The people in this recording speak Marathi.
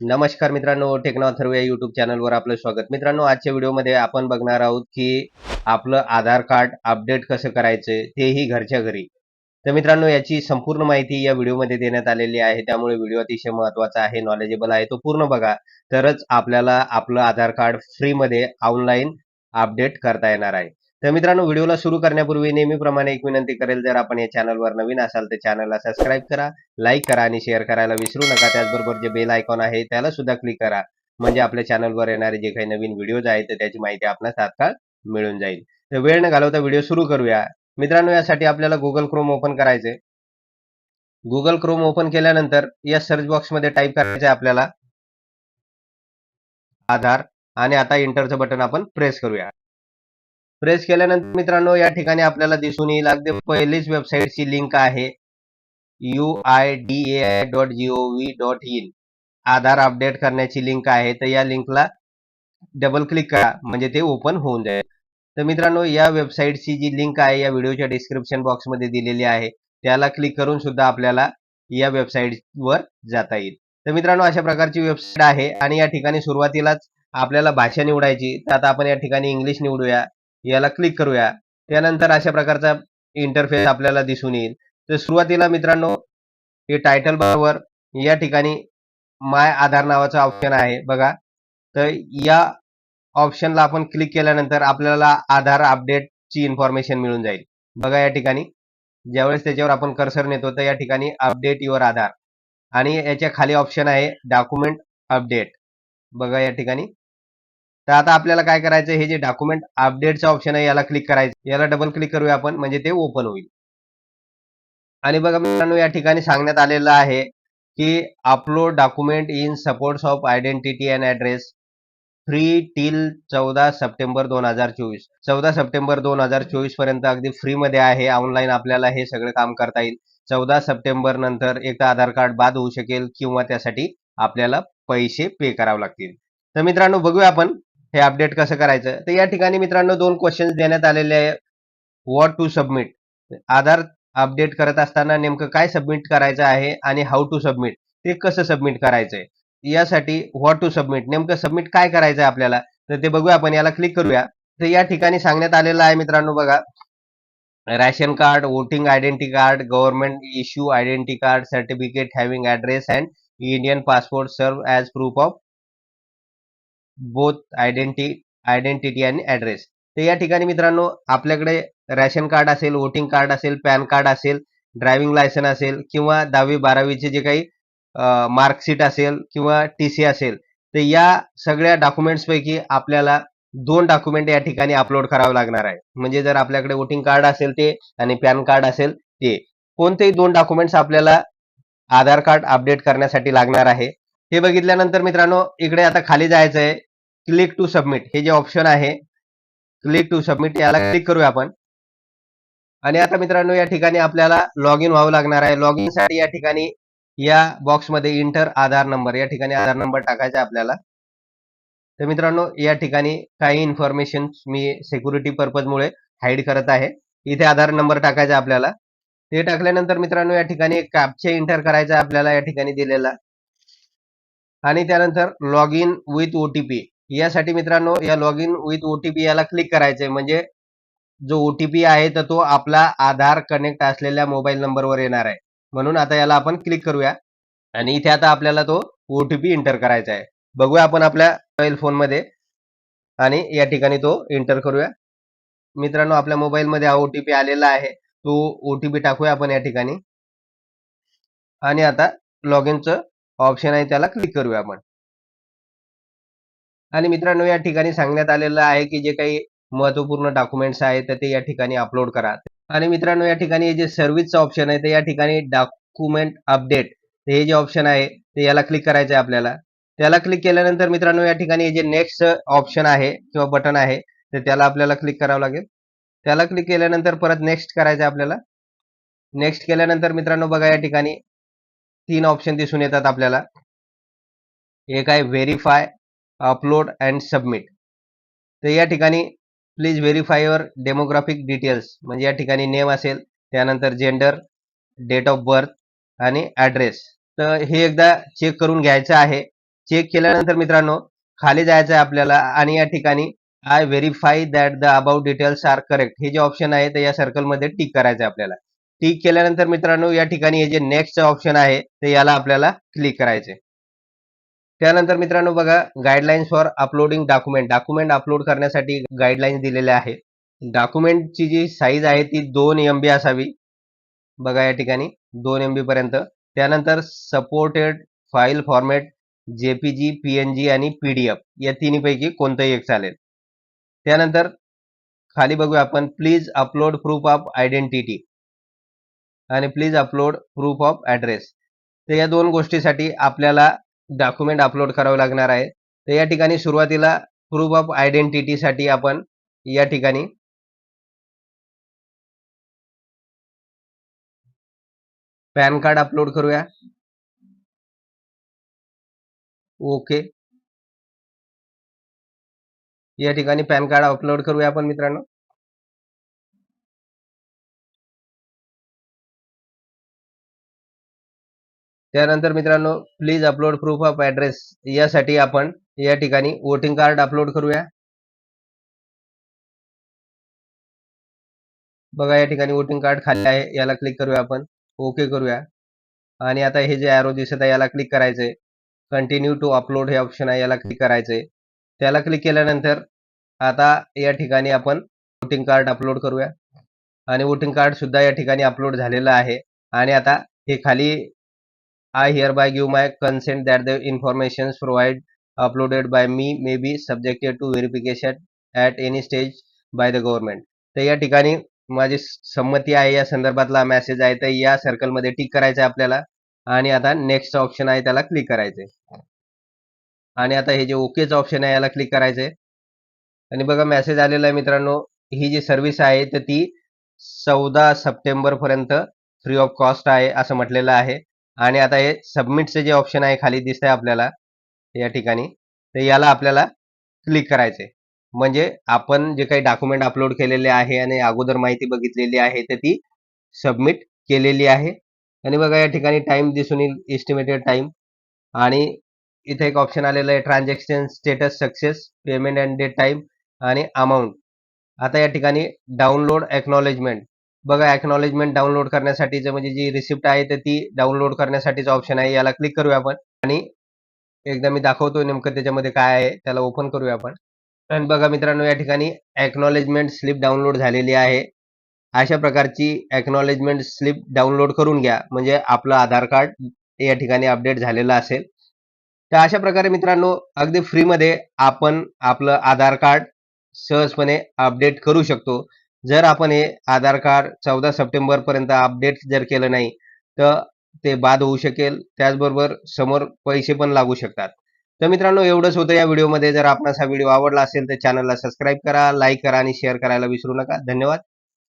नमस्कार मित्रांनो टेक्नो अथर्व या युट्यूब चॅनलवर आपलं स्वागत. मित्रांनो आजच्या व्हिडिओमध्ये आपण बघणार आहोत की आपलं आधार कार्ड अपडेट कसं करायचं तेही घरच्या घरी. तर मित्रांनो याची संपूर्ण माहिती या व्हिडिओमध्ये देण्यात आलेली आहे. त्यामुळे व्हिडिओ अतिशय महत्त्वाचा आहे नॉलेजेबल आहे तो पूर्ण बघा. तरच आपल्याला आपलं आधार कार्ड फ्रीमध्ये ऑनलाईन अपडेट करता येणार आहे. तर मित्रांनो व्हिडिओला सुरू करण्यापूर्वी नेहमीप्रमाणे एक विनंती करेल जर आपण या चॅनलवर नवीन असाल तर चॅनलला सबस्क्राईब करा लाईक करा आणि शेअर करायला विसरू नका. त्याचबरोबर जे बेल आयकॉन आहे त्याला सुद्धा क्लिक करा. म्हणजे आपल्या चॅनलवर येणारे जे काही नवीन व्हिडिओज आहेत तर त्याची माहिती आपल्याला तात्काळ मिळून जाईल. तर वेळ न घालवता व्हिडिओ सुरू करूया. मित्रांनो यासाठी आपल्याला गुगल क्रोम ओपन करायचंय. गुगल क्रोम ओपन केल्यानंतर या सर्च बॉक्समध्ये टाईप करायचं आपल्याला. आधार. आणि आता इंटरचं बटन आपण प्रेस करूया. प्रेस केल्यानंतर मित्रांनो या ठिकाणी आपल्याला दिसून येईल. अगदी पहिलीच वेबसाईटची लिंक आहे U I D A I dot G O V dot in Aadhaar update करण्याची लिंक आहे. तर या लिंकला डबल क्लिक करा. म्हणजे ते ओपन होऊन जाईल. तर मित्रांनो या वेबसाईटची जी लिंक आहे या व्हिडिओच्या डिस्क्रिप्शन बॉक्समध्ये दिलेली आहे. त्याला क्लिक करून सुद्धा आपल्याला या वेबसाईटवर जाता येईल. तर मित्रांनो अशा प्रकारची वेबसाईट आहे. आणि या ठिकाणी सुरुवातीलाच आपल्याला भाषा निवडायची. तर आता आपण या ठिकाणी इंग्लिश निवडूया. याला क्लिक करूया. त्यानंतर अशा प्रकारचा इंटरफेस आपल्याला दिसून येईल. तर सुरुवातीला मित्रांनो हे टायटल बरोबर या ठिकाणी माय आधार नावाचा ऑप्शन आहे बघा. तर या ऑप्शनला आपण क्लिक केल्यानंतर आपल्याला आधार अपडेटची इन्फॉर्मेशन मिळून जाईल. बघा या ठिकाणी. ज्यावेळेस त्याच्यावर आपण कर्सर नेतो तर या ठिकाणी अपडेट युअर आधार. आणि याच्या खाली ऑप्शन आहे डॉक्युमेंट अपडेट बघा या ठिकाणी. तर आता आपल्याला काय करायचं हे जे डॉक्युमेंट अपडेटचं ऑप्शन आहे याला क्लिक करायचं याला डबल क्लिक करूया आपण म्हणजे ते ओपन होईल. आणि बघा मित्रांनो या ठिकाणी सांगण्यात आलेलं आहे की upload document in supports of identity and address free till चौदा सप्टेंबर दोन हजार चोवीस. चौदा सप्टेंबर दोन हजार चोवीसपर्यंत अगदी फ्रीमध्ये आहे. ऑनलाईन आपल्याला हे सगळं काम करता येईल. चौदा सप्टेंबर नंतर एक आधार कार्ड बाद होऊ शकेल किंवा त्यासाठी आपल्याला पैसे पे करावे लागतील. तर मित्रांनो बघूया आपण. हे अपडेट कसं करायचं? तर या ठिकाणी मित्रांनो दोन क्वेश्चन देण्यात आलेले आहे. What to submit Aadhaar update करत असताना नेमकं काय सबमिट करायचं आहे आणि हाऊ टू सबमिट ते कसं सबमिट करायचंय? यासाठी व्हॉट टू सबमिट नेमकं सबमिट काय करायचं आहे आपल्याला? तर ते बघूया आपण याला क्लिक करूया. तर या ठिकाणी सांगण्यात आलेलं आहे मित्रांनो बघा. Ration card voting identity card government issue identity card certificate having address and Indian passport सर्व as proof of both identity identity आणि ऍड्रेस तर या ठिकाणी मित्रांनो आपल्याकडे रॅशन कार्ड असेल वोटिंग कार्ड असेल पॅन कार्ड असेल ड्रायव्हिंग लायसन असेल किंवा दहावी बारावीचे जे काही मार्कशीट असेल किंवा टी सी असेल तर या सगळ्या डॉक्युमेंट्सपैकी आपल्याला दोन डॉक्युमेंट या ठिकाणी अपलोड करावे लागणार आहे. म्हणजे जर आपल्याकडे वोटिंग कार्ड असेल ते आणि पॅन कार्ड असेल ते कोणतेही दोन डॉक्युमेंट्स आपल्याला आधार कार्ड अपडेट करण्यासाठी लागणार आहे. हे बघितल्यानंतर मित्रांनो इकडे आता खाली जायचं आहे क्लिक टू सबमिट हे जे ऑप्शन आहे क्लिक टू सबमिट याला क्लिक करूया आपण. आणि आता मित्रांनो या ठिकाणी आपल्याला लॉग इन व्हावं लागणार आहे. लॉग इनसाठी या ठिकाणी या बॉक्समध्ये इंटर आधार नंबर या ठिकाणी आधार नंबर टाकायचा आपल्याला. तर मित्रांनो या ठिकाणी काही इन्फॉर्मेशन मी सिक्युरिटी पर्पजमुळे हाईड करत आहे. इथे आधार नंबर टाकायचा आपल्याला. ते टाकल्यानंतर मित्रांनो या ठिकाणी एक कॅप्चे इंटर करायचा आपल्याला या ठिकाणी दिलेला. आणि त्यानंतर लॉग इन विथ ओटीपी यासाठी मित्रांनो या लॉग इन विथ ओटीपी याला क्लिक करायचंय. म्हणजे जो ओटीपी आहे तर तो आपला आधार कनेक्ट असलेल्या मोबाईल नंबरवर येणार आहे. म्हणून आता याला आपण क्लिक करूया. आणि इथे आता आपल्याला तो ओटीपी इंटर करायचा आहे बघूया आपण आपल्या मोबाईल फोनमध्ये आणि या ठिकाणी तो एंटर करूया. मित्रांनो आपल्या मोबाईलमध्ये हा ओटीपी आलेला आहे. तो ओटीपी टाकूया आपण या ठिकाणी. आणि आता लॉग इनचं ऑप्शन आहे त्याला क्लिक करूया आपण. आणि मित्रांनो या ठिकाणी सांगण्यात आलेलं आहे की जे काही महत्त्वपूर्ण डॉक्युमेंट्स आहेत तर ते या ठिकाणी अपलोड करा. आणि मित्रांनो या ठिकाणी जे सर्व्हिसचं ऑप्शन आहे ते या ठिकाणी डॉक्युमेंट अपडेट हे जे ऑप्शन आहे ते याला क्लिक करायचं आहे आपल्याला. त्याला क्लिक केल्यानंतर मित्रांनो या ठिकाणी जे नेक्स्ट ऑप्शन आहे किंवा बटन आहे तर त्याला आपल्याला क्लिक करावं लागेल. त्याला क्लिक केल्यानंतर परत नेक्स्ट करायचं आहे आपल्याला. नेक्स्ट केल्यानंतर मित्रांनो बघा या ठिकाणी तीन ऑप्शन दिसून येतात आपल्याला. एक आहे व्हेरीफाय अपलोड अँड सबमिट तर या ठिकाणी please verify your demographic details म्हणजे या ठिकाणी नेम असेल त्यानंतर जेंडर डेट ऑफ बर्थ आणि ॲड्रेस तर हे एकदा चेक करून घ्यायचं आहे. चेक केल्यानंतर मित्रांनो खाली जायचं आहे आपल्याला आणि या ठिकाणी I verify that the about details are correct हे जे ऑप्शन आहे तर या सर्कलमध्ये टिक करायचं आहे आपल्याला. टिक केल्यानंतर मित्रांनो या ठिकाणी हे जे नेक्स्ट ऑप्शन आहे ते याला आपल्याला क्लिक करायचे त्यानंतर मित्रांनो बघा guidelines for uploading document document upload करण्यासाठी गाईडलाईन्स दिलेल्या आहेत. डॉक्युमेंटची जी साईज आहे ती दोन एम बी असावी. बघा या ठिकाणी दोन एम बी पर्यंत. त्यानंतर supported file format JPG PNG आणि पीडीएफ या तिन्हीपैकी कोणतंही एक चालेल. त्यानंतर खाली बघूया आपण please upload proof of identity आणि please upload proof of address तर या दोन गोष्टीसाठी आपल्याला डॉक्युमेंट अपलोड करावे लागणार आहे. तर या ठिकाणी सुरुवातीला प्रूफ ऑफ आयडेंटिटीसाठी आपण या ठिकाणी पॅन कार्ड अपलोड करूया. ओके. या ठिकाणी पॅन कार्ड अपलोड करूया आपण मित्रांनो. त्यानंतर मित्रांनो please upload proof of address यासाठी आपण या ठिकाणी वोटिंग कार्ड अपलोड करूया. बघा या ठिकाणी वोटिंग कार्ड खाली आहे याला क्लिक करूया आपण. ओके करूया. आणि आता हे जे ॲरो दिसत आहे याला क्लिक करायचंय. कंटिन्यू टू अपलोड हे ऑप्शन आहे याला क्लिक करायचंय. त्याला क्लिक केल्यानंतर आता या ठिकाणी आपण वोटिंग कार्ड अपलोड करूया. आणि वोटिंग कार्ड सुद्धा या ठिकाणी अपलोड झालेलं आहे. आणि आता हे खाली I here by give my consent that the information provide uploaded by me may be subjected to verification at any stage by the government तर या ठिकाणी माझी संमती आहे या संदर्भातला मेसेज आहे. तर या सर्कलमध्ये टिक करायचं आहे आपल्याला. आणि आता नेक्स्ट ऑप्शन आहे त्याला क्लिक करायचे आणि आता हे जे ओकेच ऑप्शन आहे याला क्लिक करायचे आणि बघा मेसेज आलेला आहे मित्रांनो. ही जी सर्व्हिस आहे तर ती चौदा सप्टेंबर पर्यंत फ्री ऑफ कॉस्ट आहे असं म्हटलेलं आहे. आणि आता हे सबमिटचं जे ऑप्शन आहे खाली दिसतंय आपल्याला या ठिकाणी तर याला आपल्याला क्लिक करायचंय. म्हणजे आपण जे काही डॉक्युमेंट अपलोड केलेले आहे आणि अगोदर माहिती बघितलेली आहे तर ती सबमिट केलेली आहे. आणि बघा या ठिकाणी टाइम दिसून येईल एस्टिमेटेड टाइम आणि इथे एक ऑप्शन आलेलं आहे transaction status success payment and date time आणि अमाऊंट आता या ठिकाणी डाउनलोड एक्नॉलेजमेंट बघा एक्नॉलेजमेंट डाउनलोड करण्यासाठीचं म्हणजे जी रिसिप्ट आहे तर ती डाउनलोड करण्यासाठीचं ऑप्शन आहे. याला क्लिक करूया आपण. आणि एकदा मी दाखवतो नेमकं त्याच्यामध्ये काय आहे त्याला ओपन करूया आपण. आणि बघा मित्रांनो या ठिकाणी एक्नॉलेजमेंट स्लिप डाउनलोड झालेली आहे. अशा प्रकारची एक्नॉलेजमेंट स्लिप डाउनलोड करून घ्या. म्हणजे आपलं आधार कार्ड या ठिकाणी अपडेट झालेलं असेल. तर अशा प्रकारे मित्रांनो अगदी फ्रीमध्ये आपण आपलं आधार कार्ड सहजपणे अपडेट करू शकतो. जर आपण हे आधार कार्ड चौदा सप्टेंबर पर्यंत अपडेट जर केलं नाही तर ते बाद होऊ शकेल. त्याचबरोबर समोर पैसे पण लागू शकतात. तर मित्रांनो एवढंच होतं या व्हिडिओमध्ये. जर आपणास हा व्हिडिओ आवडला असेल तर चॅनलला सबस्क्राईब करा लाईक करा आणि शेअर करायला विसरू नका. धन्यवाद.